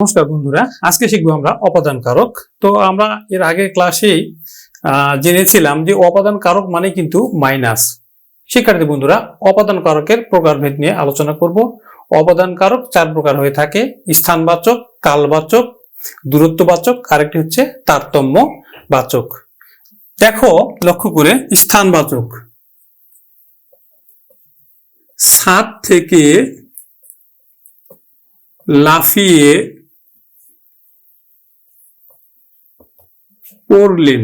নমস্কার বন্ধুরা, আজকে শিখব আমরা অপাদান কারক তো আমরা এর আগের ক্লাসেই জেনেছিলাম যে অপাদান কারক মানে কিন্তু মাইনাস। শিক্ষার্থী বন্ধুরা অপাদান কারকের প্রকারভেদ নিয়ে আলোচনা করব। অপাদান কারক চার প্রকার হয়ে থাকে, স্থানবাচক, কালবাচক, দূরত্ববাচক, আরেকটি হচ্ছে তারতম্য বাচক দেখো, লক্ষ্য করে, স্থানবাচক। সাত থেকে লাফিয়ে পড়লেন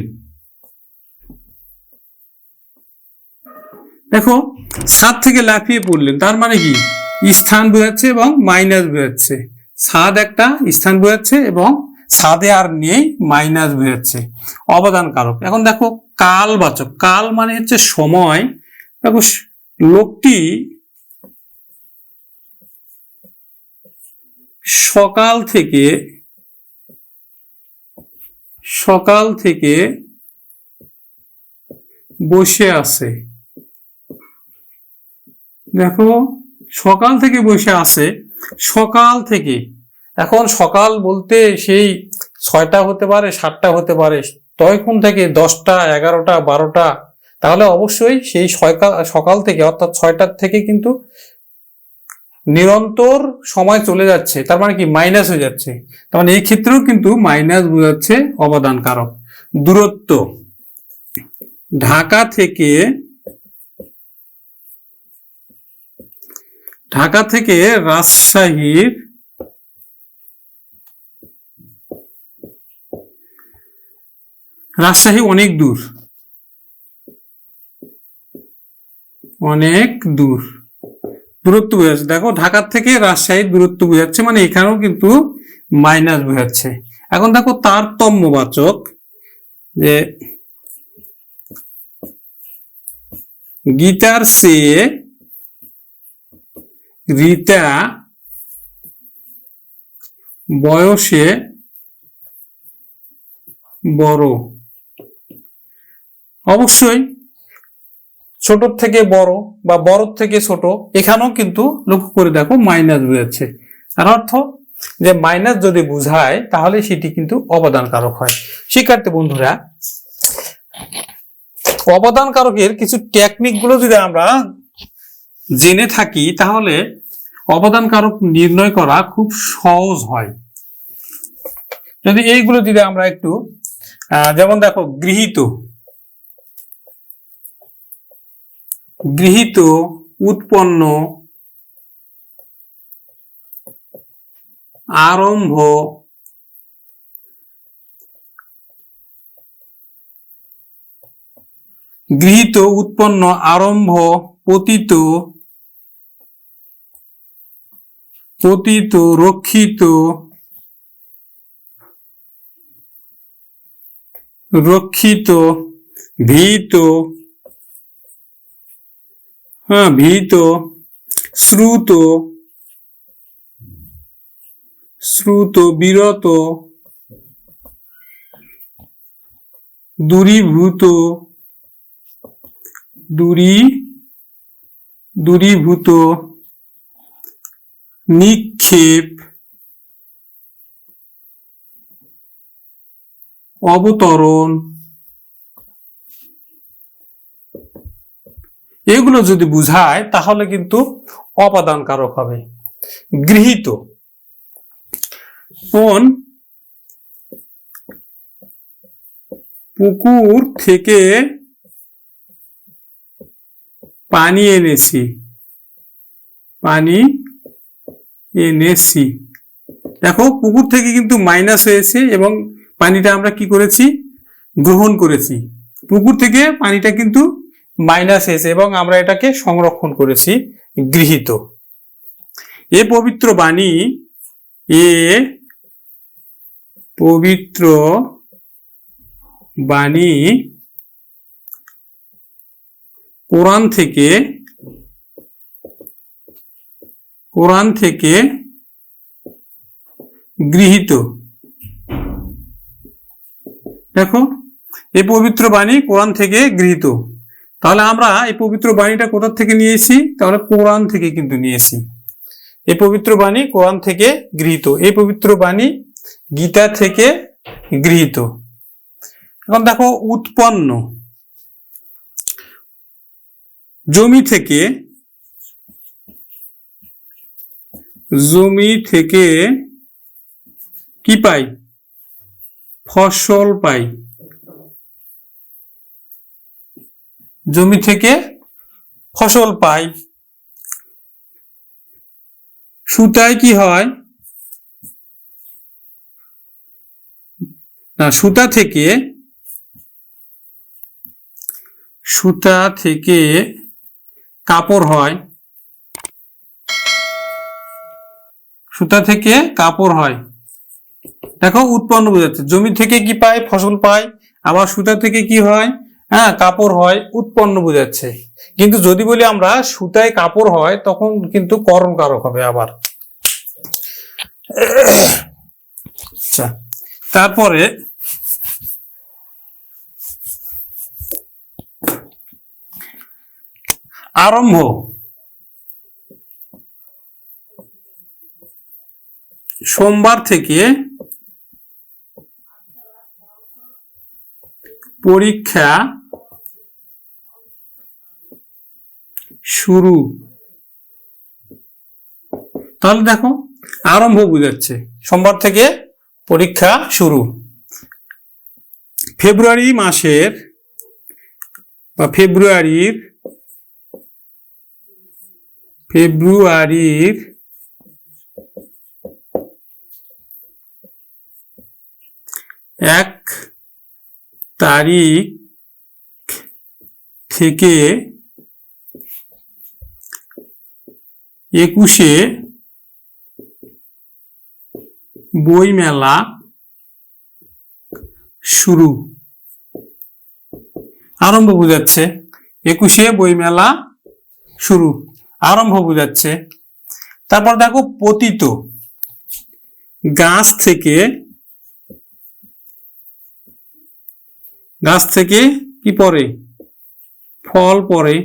দেখো, সাত থেকে লাফিয়ে পড়লেন, তার মানে কি? স্থান বোঝাচ্ছে এবং মাইনাস বোঝাচ্ছে। সাদ একটা স্থান বোঝাচ্ছে এবং সাদে আর নেই, মাইনাস বোঝাচ্ছে। অবদান কারক। এখন দেখো, কালবাচক। কাল মানে হচ্ছে সময়। দেখো, লোকটি সকাল থেকে সকাল থেকে বসে আছে। দেখো, সকাল থেকে বসে আছে। সকাল থেকে। এখন সকাল বলতে সেই ছয়টা হতে পারে, সাতটা হতে পারে, তখন থেকে দশটা, এগারোটা, বারোটা। তাহলে অবশ্যই সেই সকাল সকাল থেকে, অর্থাৎ ছয়টার থেকে কিন্তু নিরন্তর সময় চলে যাচ্ছে, তার মানে কি মাইনাস হয়ে যাচ্ছে। তার মানে এই ক্ষেত্রেও কিন্তু মাইনাস বোঝাচ্ছে অবদান কারক দূরত্ব। ঢাকা থেকে ঢাকা থেকে রাজশাহীর রাজশাহী অনেক দূর। অনেক দূর। দূরত্ব বোঝাচ্ছে দেখো, ঢাকার থেকে রাজশাহীর দূরত্ব বোঝাচ্ছে মানে এখানেও কিন্তু মাইনাস বোঝাচ্ছে এখন দেখো তারতম্যবাচক যে গীতার চেয়ে রীতা বয়সে বড়। অবশ্যই ছোট থেকে বড় বা বড় থেকে ছোট, এখানেও কিন্তু লক্ষ্য করে দেখো মাইনাস বোঝাচ্ছে তার অর্থ যে মাইনাস যদি বোঝায়, তাহলে সেটি কিন্তু অবদান কারক হয়। শিক্ষার্থী বন্ধুরা অবদান কারকের কিছু টেকনিকগুলো যদি আমরা জেনে থাকি, তাহলে অবদান কারক নির্ণয় করা খুব সহজ হয়। যদি এইগুলো যদি আমরা একটু যেমন দেখো গৃহীত গৃহীত উৎপন্ন আরম্ভ গৃহীত উৎপন্ন আরম্ভ পতিত পতিত রক্ষিত রক্ষিত ভীত হ্যাঁ ভীত শ্রুত শ্রুত বিরত দূরীভূত দূরী দূরীভূত নিক্ষেপ অবতরণ এগুলো যদি বুঝায়, তাহলে কিন্তু অপাদান কারক হবে। গৃহীত। কোন পুকুর থেকে পানি এনেছি? পানি এনেছি। দেখো, পুকুর থেকে কিন্তু মাইনাস হয়েছে এবং পানিটা আমরা কি করেছি? গ্রহণ করেছি। পুকুর থেকে পানিটা কিন্তু মাইনাস হয়েছে এবং আমরা এটাকে সংরক্ষণ করেছি গৃহীত। এ পবিত্র বাণী, এ পবিত্র বাণী কোরআন থেকে কোরআন থেকে গৃহীত। দেখো এই পবিত্র বাণী কোরআন থেকে গৃহীত। তাহলে আমরা এই পবিত্র বাণীটা কোথা থেকে নিয়েছি? তাহলে কোরআন থেকে কিন্তু নিয়েছি। এই পবিত্র বাণী কোরআন থেকে গৃহীত। এই পবিত্র বাণী গীতা থেকে গৃহীত। এখন দেখো, উৎপন্ন। জমি থেকে জমি থেকে কি পাই? ফসল পাই। জমি থেকে ফসল পাই। সুতায় কি হয়? না, সুতা থেকে সুতা থেকে কাপড় হয়। সুতা থেকে কাপড় হয়। দেখো, উৎপন্ন বোঝাচ্ছে। জমি থেকে কি পায় ফসল পায় আবার সুতা থেকে কি হয়? হ্যাঁ কাপড় হয়, উৎপন্ন বোঝাচ্ছে। কিন্তু যদি বলি আমরা সুতায় কাপড় হয়, তখন কিন্তু করণ কারক হবে আবার। আচ্ছা তারপরে আরম্ভ। সোমবার থেকে পরীক্ষা শুরু। তাহলে দেখো, আরম্ভ বুঝাচ্ছে। সোমবার থেকে পরীক্ষা শুরু। ফেব্রুয়ারি মাসের বা ফেব্রুয়ারির ফেব্রুয়ারির এক তারিখ থেকে একুশে বই মেলা শুরু। আরম্ভ বোঝাচ্ছে। একুশে বই মেলা শুরু। আরম্ভ বোঝাচ্ছে। তারপর দেখো, পতিত গাছ থেকে গাছ থেকে কি পড়ে ফল পড়ে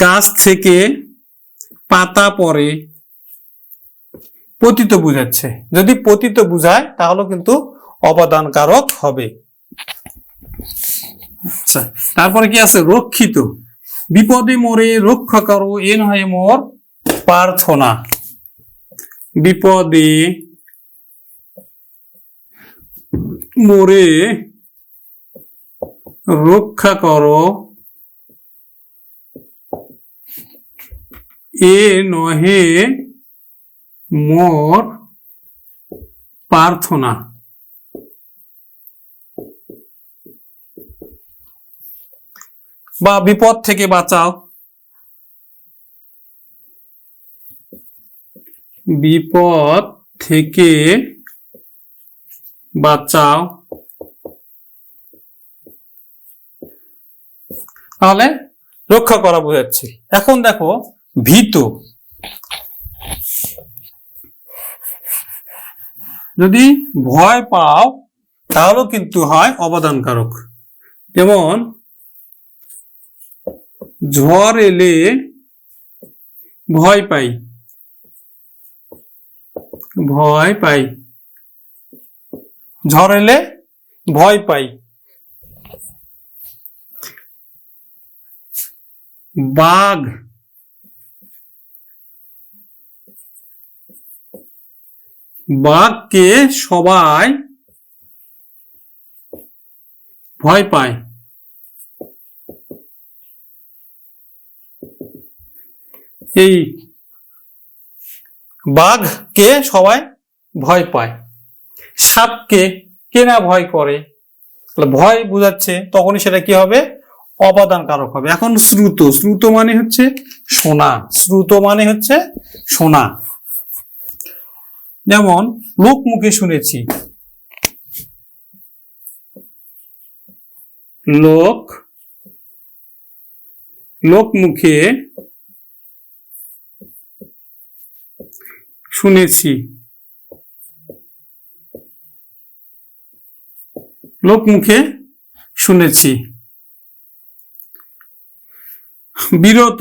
গাছ থেকে পাতা পড়ে পতিত বুঝাচ্ছে। যদি পতিত বুঝায়, তাহলে কিন্তু অবদান কারক হবে। আচ্ছা তারপরে কি আছে? রক্ষিত। বিপদে মোরে রক্ষা করো, এ নয় মোর প্রার্থনা। বিপদে মোরে রক্ষা করো। এ নহে মোর প্রার্থনা। বা বিপদ থেকে বাঁচাও। বিপদ থেকে বাঁচাও। তাহলে রক্ষা করা বোঝাচ্ছে। এখন দেখো, ভীত। যদি ভয় পাও, তাহলেও কিন্তু হয় অবদানকারক। যেমন, ঝড় এলে ভয় পাই। ভয় পাই। ঝড় এলে ভয় পাই। বাঘ। বাঘকে সবাই ভয় পায়। এই বাঘকে সবাই ভয় পায়। সাপকে কে ভয় করে? ভয় বোঝাচ্ছে, তখনই সেটা কি হবে? অপাদান কারক হবে। এখন শ্রুত শ্রুত মানে হচ্ছে শোনা। শ্রুত মানে হচ্ছে শোনা। যেমন লোক মুখে শুনেছি। লোক লোক মুখে শুনেছি। লোক মুখে শুনেছি। বিরত।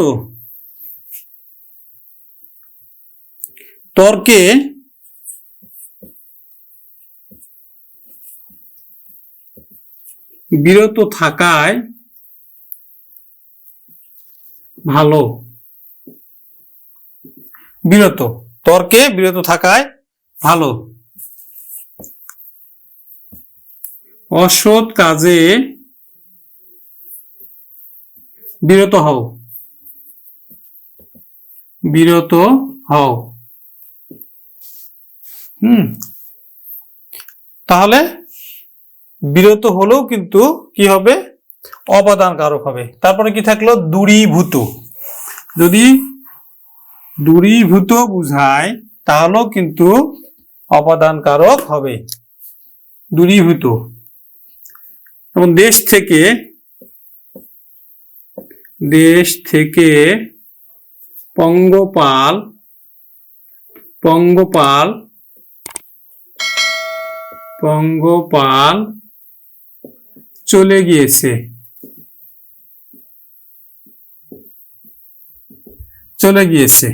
তর্কে বিরত থাকায় ভালো। বিরত। তর্কে বিরত থাকায় ভালো। অসৎ কাজে বিরত হও। বিরত হও। হুম। তাহলে বিরত হলেও কিন্তু কি হবে? অপাদান কারক হবে। তারপরে কি থাকল? দূরীভূত। যদি দূরীভূত বুঝায়, তাহলেও কিন্তু অপাদান কারক হবে। দূরীভূত। এবং দেশ থেকে দেশ থেকে পঙ্গপাল পঙ্গপাল পঙ্গপাল চলে গিয়েছে। চলে গিয়েছে।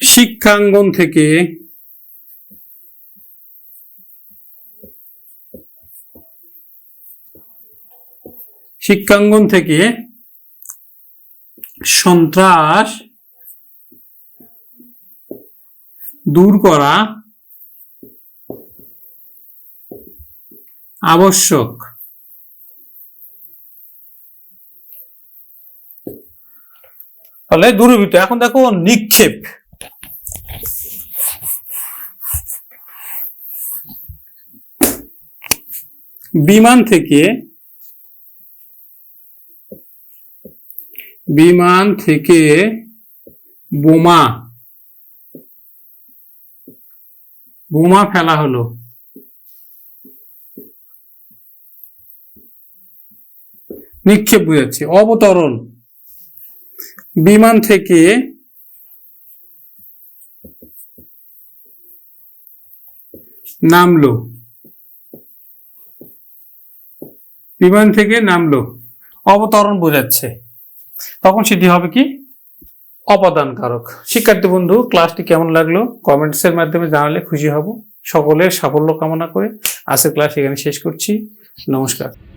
শিক্ষাঙ্গন থেকে শিক্ষাঙ্গন থেকে সন্ত্রাস দূর করা আবশ্যক। ফলে দূরীভূত এখন দেখো নিক্ষেপ। বিমান থেকে বিমান থেকে বোমা। বোমা ফেলা হলো। নিক্ষেপ বুঝাচ্ছে অবতরণ। বিমান থেকে নামলো। বিমান থেকে নামলো। অবতরণ বোঝাচ্ছে। তখন সেটি হবে কি? অপাদান কারক শিক্ষার্থী বন্ধু, ক্লাসটি কেমন লাগল? কমেন্টস এর মাধ্যমে জানালে খুশি হব। সকলের সাফল্য কামনা করে আজকের ক্লাস এখানে শেষ করছি। নমস্কার।